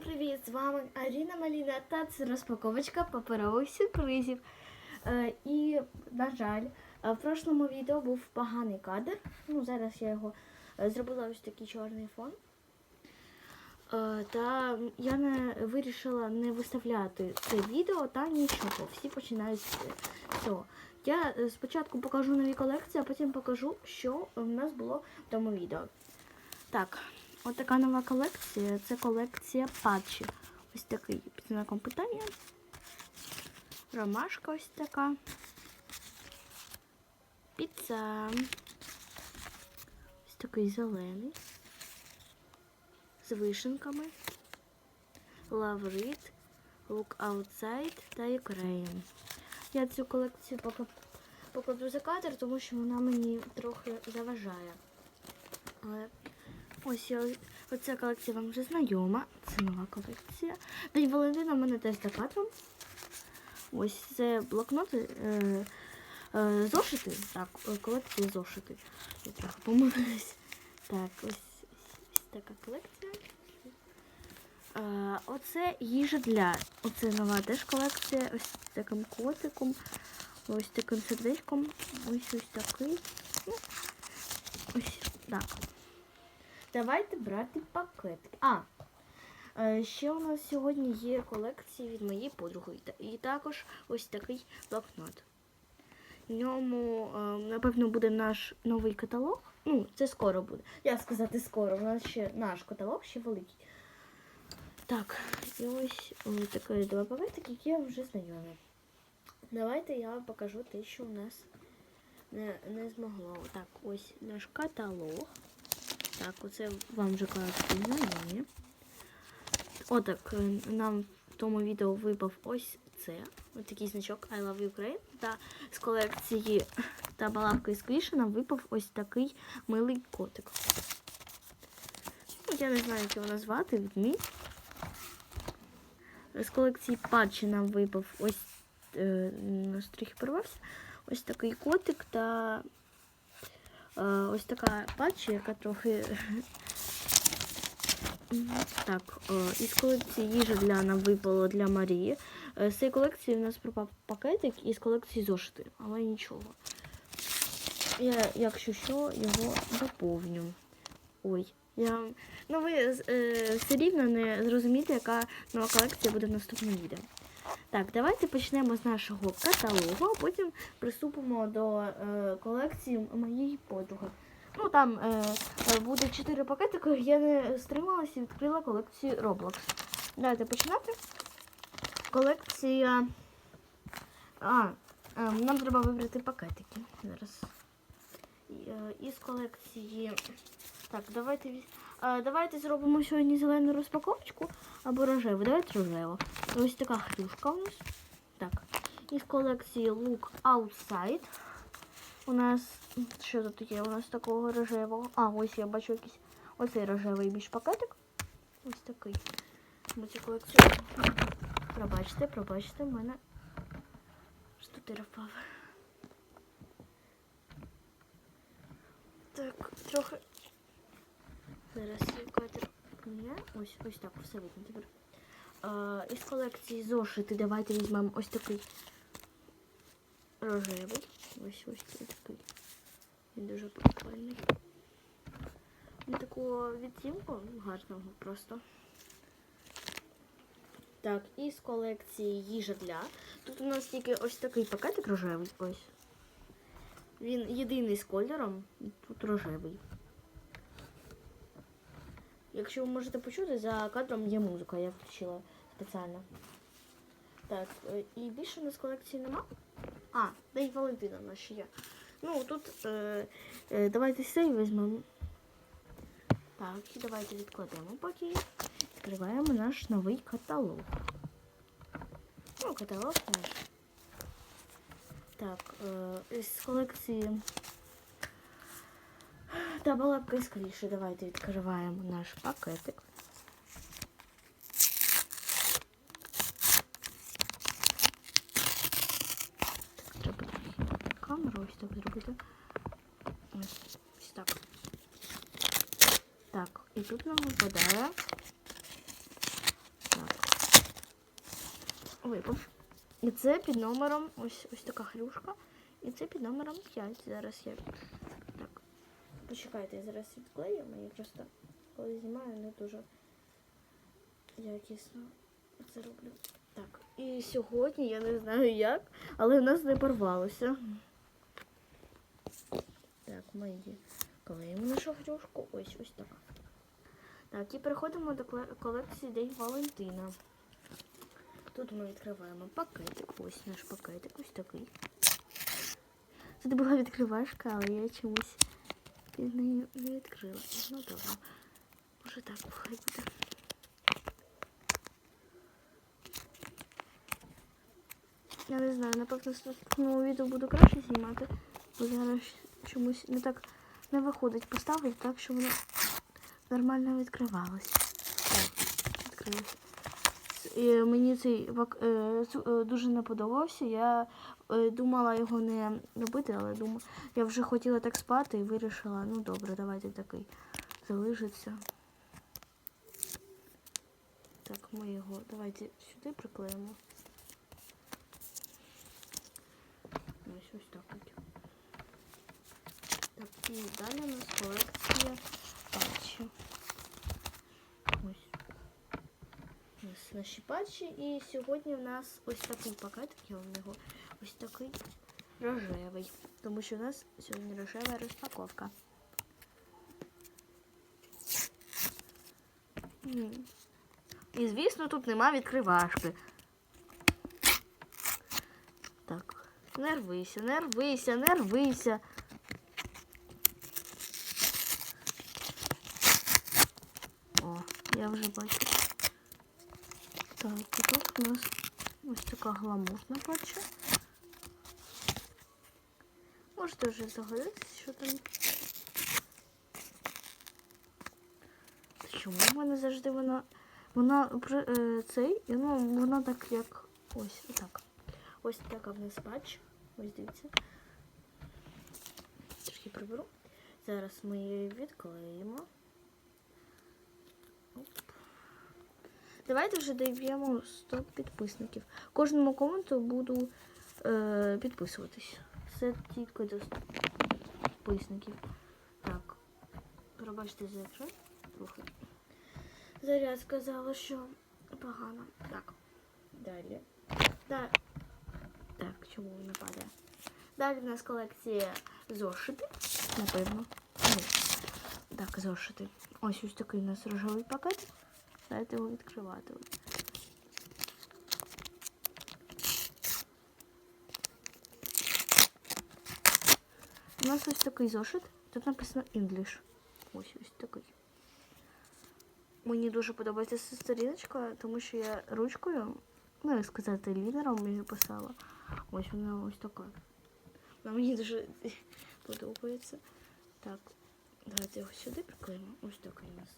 привіт! З вами Аріна Маліна та це розпаковочка паперових сюрпризів. Е, і, на жаль, е, в прошлому відео був поганий кадр. Ну, зараз я його е, зробила ось такий чорний фон. Та я не вирішила не виставляти це відео та нічого. Всі починають з цього. Я спочатку покажу нові колекції, а потім покажу, що в нас було в тому відео. Так, от нова колекція. Це колекція патчі. Ось такий під знаком питання. Ромашка ось така. Піца. Ось такий зелений. З вишенками. Лаврит, Look Outside та Ukraine. Я цю колекцію покладу за кадр, тому що вона мені трохи заважає. Але ось я, оця колекція вам вже знайома. Це нова колекція. День Валентина в мене теж за кадром. Ось це блокноти. Е, е, зошити. Так, е, колекція зошити. Я трохи помилилась. Так, ось, ось така колекція. Е, оце їжа для. Оце нова теж колекція. Ось таким котиком. Ось таким сердечком. Ось ось такий. Ну, ось так. Давайте брати пакетки. А, е, ще у нас сьогодні є колекції від моєї подруги. І також ось такий блокнот. В ньому, е, напевно, буде наш новий каталог. Ну, це скоро буде. Як сказати скоро, у нас ще наш каталог ще великий. Так, і ось такі два пакетики, які я вже знайомі. Давайте я вам покажу те, що у нас не, не змогло. Так, ось наш каталог. Так, оце вам вже кажуть знайомі. Отак, е, нам в тому відео випав ось це. Ось такий значок I Love Ukraine. Та з колекції та балабка із Квіша нам випав ось такий милий котик. Ну, Я не знаю, як його назвати, відмінь. З колекції патчі нам випав ось е, трохи порвався. Ось такий котик та ось така патчі, яка трохи. Так, е, із колекції їжа для нам випало для Марії. Е, З цієї колекції у нас пропав пакетик із колекції зошити, але нічого. Я, якщо що, його доповню. Ой, я. Ну ви е, все рівно не зрозумієте, яка нова колекція буде в наступному відео. Так, давайте почнемо з нашого каталогу, а потім приступимо до е, колекції моєї подруги. Ну там е, буде 4 пакетики, я не стрималася і відкрила колекцію Roblox. Давайте починати. Колекція. А, е, нам треба вибрати пакетики. Зараз. Е, Із колекції. Так, давайте віз- е, давайте зробимо сьогодні зелену розпаковочку або рожеву. Давайте рожеву. Ось така хрюшка у нас. Так. Із колекції Look Outside. У нас. Що тут є? У нас такого рожевого. А, ось я бачу якийсь. Оцей рожевий більш пакетик. Ось такий. Колекцію. Пробачте, пробачте, в мене штутир впав. Так, трохи. Зараз я катер. Ось, ось так, все видно тепер. Із колекції зошити давайте візьмемо ось такий рожевий. Ось ось цей такий. Він дуже прикольний. Він такого відтінку гарного просто. Так, із колекції їжа для. Тут у нас тільки ось такий пакетик рожевий. Ось. Він єдиний з кольором. Тут рожевий. Якщо ви можете почути, за кадром є музика, я включила спеціально. Так, е, і більше у нас колекції нема. А, День Валентина у нас ще є. Ну, тут е, е, давайте цей візьмемо. Так, і давайте відкладемо поки. Відкриваємо наш новий каталог. Ну, каталог наш. Так, е, з колекції та балабка скоріше. Давайте відкриваємо наш пакетик. Так, треба камеру ось так зробити. Ось, ось так. Так, і тут нам випадає випав. І це під номером ось ось така хрюшка. І це під номером 5. Зараз я. Так. Почекайте, я зараз відклею, мені просто коли знімаю, не дуже якісно це роблю. Так. І сьогодні я не знаю як, але в нас не порвалося. Так, ми її клеїмо нашу хрюшку. Ось ось така. Так, і переходимо до колекції День Валентина. Тут ми відкриваємо пакетик. Ось наш пакетик, ось такий. Тут була відкривашка, але я чомусь під нею не відкрила. Ну добре. Може так хай. Я не знаю, напевно, з наступного відео буду краще знімати, бо чомусь не так не виходить поставити так, щоб воно нормально відкривалося. Так, відкрилося. Мені цей е, е, дуже не подобався. Я е, думала його не робити, але думаю, я вже хотіла так спати і вирішила, ну добре, давайте такий залишиться. Так, ми його давайте сюди приклеїмо. Ось ось так. Так, і далі у нас колекція патчі. Ось. Ось наші патчі. І сьогодні в нас ось такий пакетик, я вам його ось такий рожевий. Тому що у нас сьогодні рожева розпаковка. І звісно, тут нема відкривашки. Так, не рвися, не рвися, не рвися. О, я вже бачу. Так, і тут у нас ось така гламурна пачка. Можете вже загадатися, що там. Чому в мене завжди вона. Вона е, цей, ну, вона так як ось отак. Ось така в нас патч. Ось дивіться. Трішки приберу. Зараз ми її відклеїмо. Давайте вже даємо 100 підписників. Кожному коменту буду е, підписуватись. Це тільки до 100 підписників. Так. Пробачте за екран. Трохи. Заряд сказала, що погано. Так. Далі. Да. Так, чому не падає? Далі в нас колекція зошити. Напевно. Так, зошити. Ось ось такий у нас рожевий пакет. Давайте його відкривати. У нас ось такий зошит. Тут написано English. Ось ось такий. Мені дуже подобається ця сторіночка, тому що я ручкою, ну як сказати, лінером її писала. Ось вона ось така. Вона мені дуже подобається. Так, давайте його сюди приклеїмо. Ось такий у нас.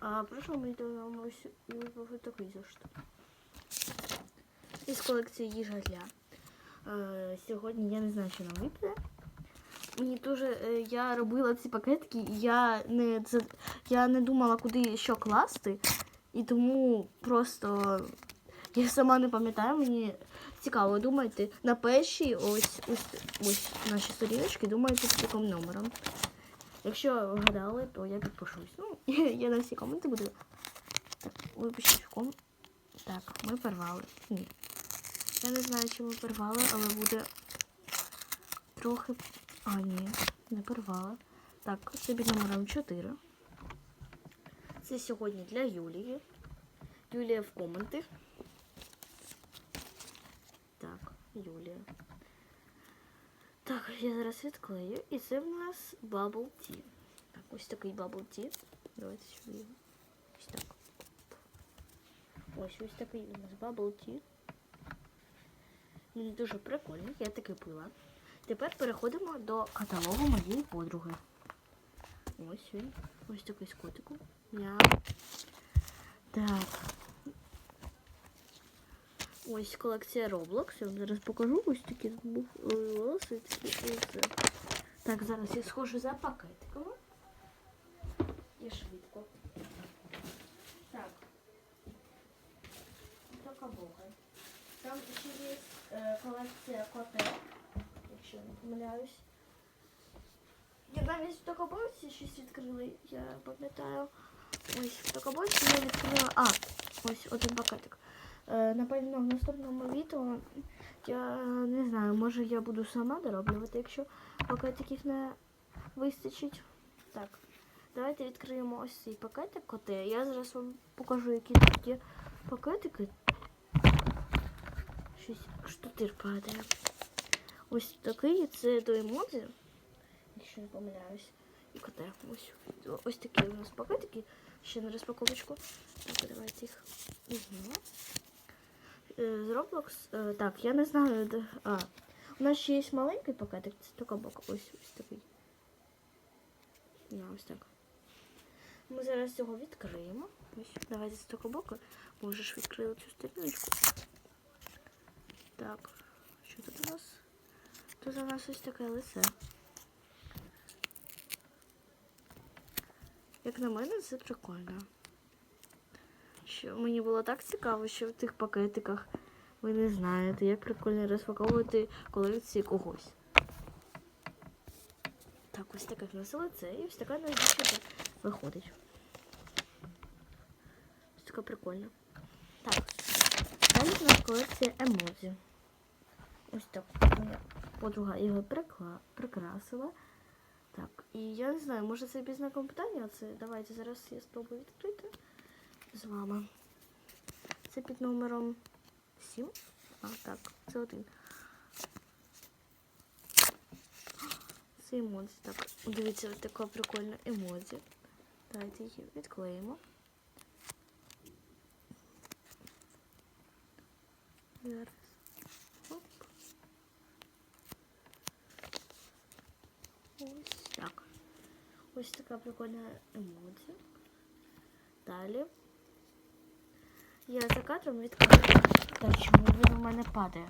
А в прошлому відео ось випав ось такий зошит. Із колекції їжа для. Е, сьогодні я не знаю, що нам випаде. Мені дуже е, я робила ці пакетики, і я не за- я не думала, куди що класти, і тому просто я сама не пам'ятаю. Мені цікаво, думайте на першій ось ось ось наші сторіночки, думайте з яким номером. Якщо вгадали, то я підпишусь. Ну, я на всі коменти буду. Так, випишіть в ком. Так, ми порвали. Ні. Я не знаю, чи ми порвали, але буде трохи. А, ні, не порвала. Так, під номером 4. Це сьогодні для Юлії. Юлія в коменти. Так, Юлія. Так, я зараз відклею. І це в нас Bubble Tea. Так, ось такий Bubble Tea. Давайте сюди. Ось так. Ось ось такий у нас Bubble Tea. Він дуже прикольний, я таки пила. Тепер переходимо до каталогу моєї подруги. Ось він. Ось такий з котиком. Я... Так. Ось колекція Roblox. Я вам зараз покажу. Ось такі тут був волоси. і це. Так, зараз я схожу за пакетиками. І швидко. Так. Така бога. Там ще є е, колекція коте, якщо не помиляюсь. Я навіть в Токобойці щось відкрила, я пам'ятаю. Ось в Токобойці я відкрила. А, ось один пакетик. Е, напевно, в наступному відео я не знаю, може я буду сама дороблювати, якщо пакетиків не вистачить. Так, давайте відкриємо ось цей пакетик коте. Я зараз вам покажу, які тут є пакетики. Щось штутир падає. Ось такий, це до емодзі, якщо не помиляюсь. І коте. Ось, ось такі у нас пакетики. Ще на розпаковочку. Так, давайте їх візьмемо. Е, З Roblox. е, Так, я не знаю, де. А, у нас ще є маленький пакетик, це така бока. Ось ось такий. На, ось так. Ми зараз його відкриємо. Ось, давайте з того боку. Ж відкрили цю сторіночку. Так, що тут у нас? Тут у нас ось таке лице. Як на мене, це прикольно. Що мені було так цікаво, що в тих пакетиках ви не знаєте, як прикольно розпаковувати колекції когось. Так, ось таке в нас лице і ось така навіщо виходить. Ось така прикольна. Так, далі в нас колекція емодзі. Ось так. Моя подруга його прикла... прикрасила. Так, і я не знаю, може це без знаку питання, це давайте зараз я спробую відкрити з вами. Це під номером 7. А, так, це один. Це емодзі. Так, дивіться, ось така прикольна емодзі. Давайте її відклеїмо. Зараз. Ось так. Ось така прикольна емодзі. Далі. Я за кадром відкрию. Так, чому він у мене падає?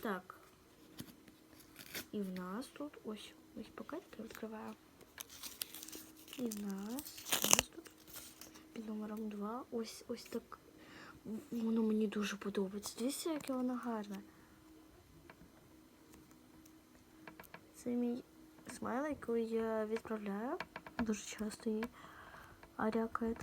Так. І в нас тут ось ось пакетики відкриваю. І в нас, у нас тут під номером 2. Ось ось так. Воно мені дуже подобається. Дивіться, яке воно гарне. Це мій який я відправляю. Дуже часто її арякає.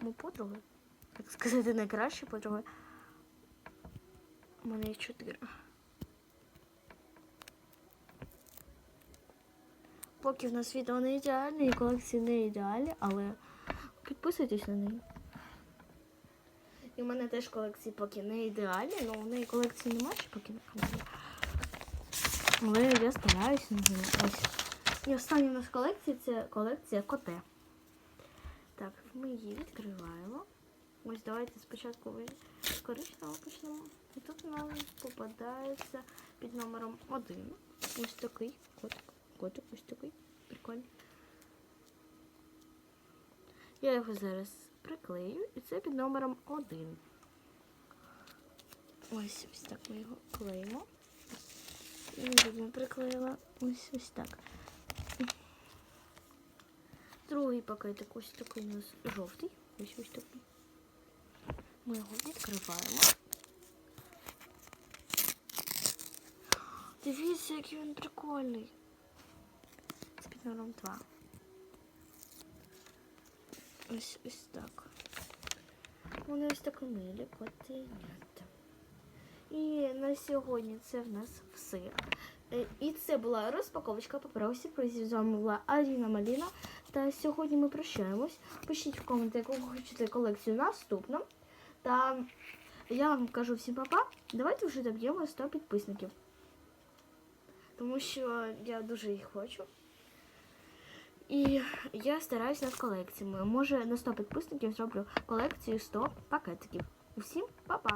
Ми подруги. Так сказати, найкращі подруги. У мене є чотири. Поки в нас відео не ідеальне і колекції не ідеальні, але підписуйтесь на неї. І в мене теж колекції поки не ідеальні, але у неї колекції немає ще поки каналі. Але я стараюся неї. Ось. І остання у нас колекція це колекція коте. Так, ми її відкриваємо. Ось давайте спочатку з коричневого почнемо. І тут нам попадається під номером 1. Ось такий котик. Котик ось такий. Прикольний. Я його зараз приклею, і це під номером 1. Ось ось так ми його клеїмо. Другу приклеїла ось ось так. Другий пакетик ось такий у нас жовтий. Ось ось такий. Ми його відкриваємо. Дивіться, який він прикольний. З під номером 2. Ось ось так. Вони ось такі милі котенята. І на сьогодні це в нас все. Е, І це була розпаковочка паперових сюрпризів. З вами була Аліна Маліна. Та сьогодні ми прощаємось. Пишіть в коменти, яку хочете колекцію наступну. Та я вам кажу всім папа. Давайте вже доб'ємо 100 підписників. Тому що я дуже їх хочу. І я стараюся над колекціями. Може на 100 підписників зроблю колекцію 100 пакетиків. Усім па-па!